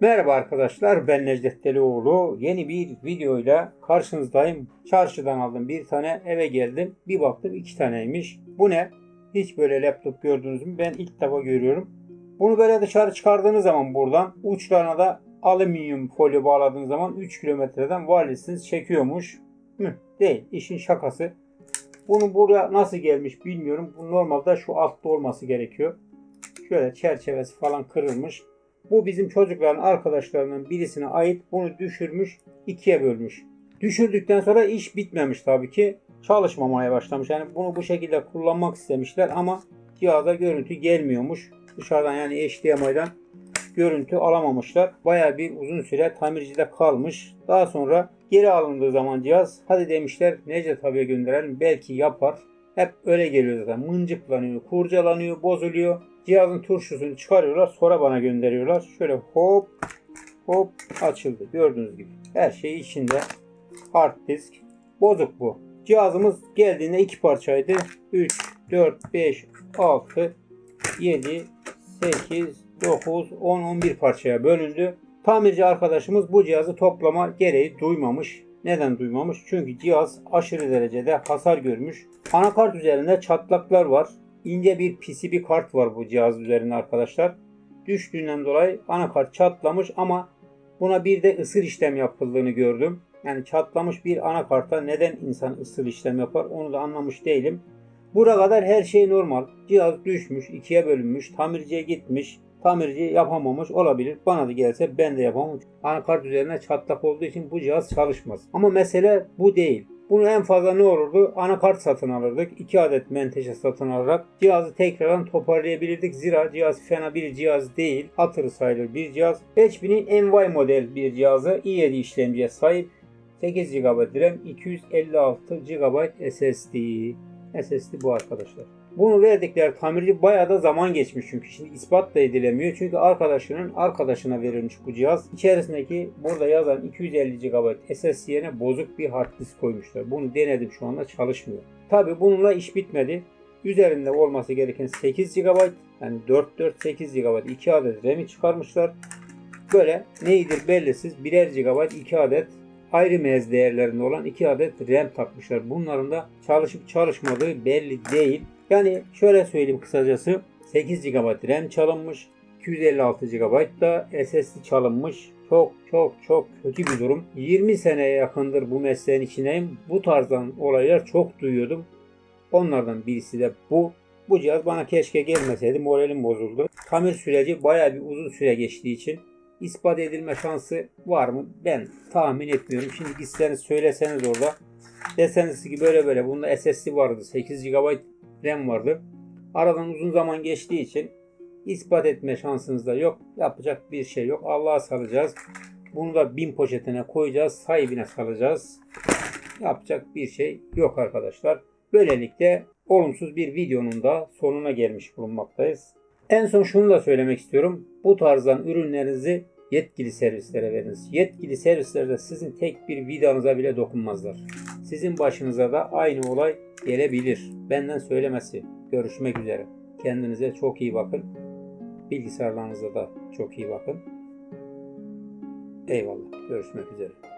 Merhaba arkadaşlar ben Necdet Delioğlu. Yeni bir videoyla karşınızdayım. Çarşıdan aldım bir tane eve geldim. Bir baktım iki taneymiş. Bu ne? Hiç böyle laptop gördünüz mü? Ben ilk defa görüyorum. Bunu böyle dışarı çıkardığınız zaman buradan uçlarına da alüminyum folyo bağladığınız zaman 3 kilometreden wireless'iniz çekiyormuş. Hı, değil. işin şakası. Bunu buraya nasıl gelmiş bilmiyorum. Bu normalde şu altta olması gerekiyor. Şöyle çerçevesi falan kırılmış. Bu bizim çocukların arkadaşlarının birisine ait. Bunu düşürmüş, ikiye bölmüş. Düşürdükten sonra iş bitmemiş tabii ki. Çalışmamaya başlamış. Yani bunu bu şekilde kullanmak istemişler ama cihaza görüntü gelmiyormuş. Dışarıdan yani HDMI'den görüntü alamamışlar. Baya bir uzun süre tamircide kalmış. Daha sonra geri alındığı zaman cihaz hadi demişler Necdet abiye gönderelim belki yapar. Hep öyle geliyor zaten. Mıncıklanıyor, kurcalanıyor, bozuluyor. Cihazın turşusunu çıkarıyorlar sonra bana gönderiyorlar. Şöyle hop hop açıldı. Gördüğünüz gibi. Her şey içinde. Hard disk. Bozuk bu. Cihazımız geldiğinde iki parçaydı. 3, 4, 5, 6, 7, 8, 9, 10, 11 parçaya bölündü. Tamirci arkadaşımız bu cihazı toplama gereği duymamış. Neden duymamış? Çünkü cihaz aşırı derecede hasar görmüş. Anakart üzerinde çatlaklar var. İnce bir PCB kart var bu cihaz üzerinde arkadaşlar. Düştüğünden dolayı anakart çatlamış ama buna bir de ısır işlem yapıldığını gördüm. Yani çatlamış bir anakarta neden insan ısır işlem yapar onu da anlamış değilim. Buraya kadar her şey normal. Cihaz düşmüş, ikiye bölünmüş, tamirciye gitmiş. Tamirci yapamamış olabilir. Bana da gelse ben de yapamam. Anakart üzerine çatlak olduğu için bu cihaz çalışmaz. Ama mesele bu değil. Bunu en fazla ne olurdu? Anakart satın alırdık. 2 adet menteşe satın alarak cihazı tekrardan toparlayabilirdik. Zira cihaz fena bir cihaz değil. Hatırı sayılır bir cihaz. 5000'in NY model bir cihazı i7 işlemciye sahip. 8 GB RAM, 256 GB SSD. SSD bu arkadaşlar. Bunu verdikleri tamirci bayağı da zaman geçmiş çünkü şimdi ispat da edilemiyor. Çünkü arkadaşının arkadaşına verilmiş bu cihaz. İçerisindeki burada yazan 250 GB SSD bozuk bir hard disk koymuşlar. Bunu denedim şu anda çalışmıyor. Tabi bununla iş bitmedi. Üzerinde olması gereken 8 GB yani 4 4 8 GB 2 adet RAM'i çıkarmışlar. Böyle neydir bellisiz birer GB 2 adet ayrı mez değerlerinde olan 2 adet RAM takmışlar. Bunların da çalışıp çalışmadığı belli değil. Yani şöyle söyleyeyim kısacası 8 GB RAM çalınmış. 256 GB da SSD çalınmış. Çok çok çok kötü bir durum. 20 seneye yakındır bu mesleğin içindeyim. Bu tarzdan olaylar çok duyuyordum. Onlardan birisi de bu. Bu cihaz bana keşke gelmeseydi moralim bozuldu. Tamir süreci baya bir uzun süre geçtiği için ispat edilme şansı var mı? Ben tahmin etmiyorum. Şimdi gitseniz söyleseniz orada deseniz ki böyle böyle bunda SSD vardı 8 GB RAM vardı. Aradan uzun zaman geçtiği için ispat etme şansınız da yok. Yapacak bir şey yok. Allah'a salacağız. Bunu da bin poşetine koyacağız. Sahibine salacağız. Yapacak bir şey yok arkadaşlar. Böylelikle olumsuz bir videonun da sonuna gelmiş bulunmaktayız. En son şunu da söylemek istiyorum. Bu tarzdan ürünlerinizi yetkili servislere veriniz. Yetkili servislerde sizin tek bir vidanıza bile dokunmazlar. Sizin başınıza da aynı olay gelebilir. Benden söylemesi. Görüşmek üzere. Kendinize çok iyi bakın. Bilgisayarlarınıza da çok iyi bakın. Eyvallah. Görüşmek üzere.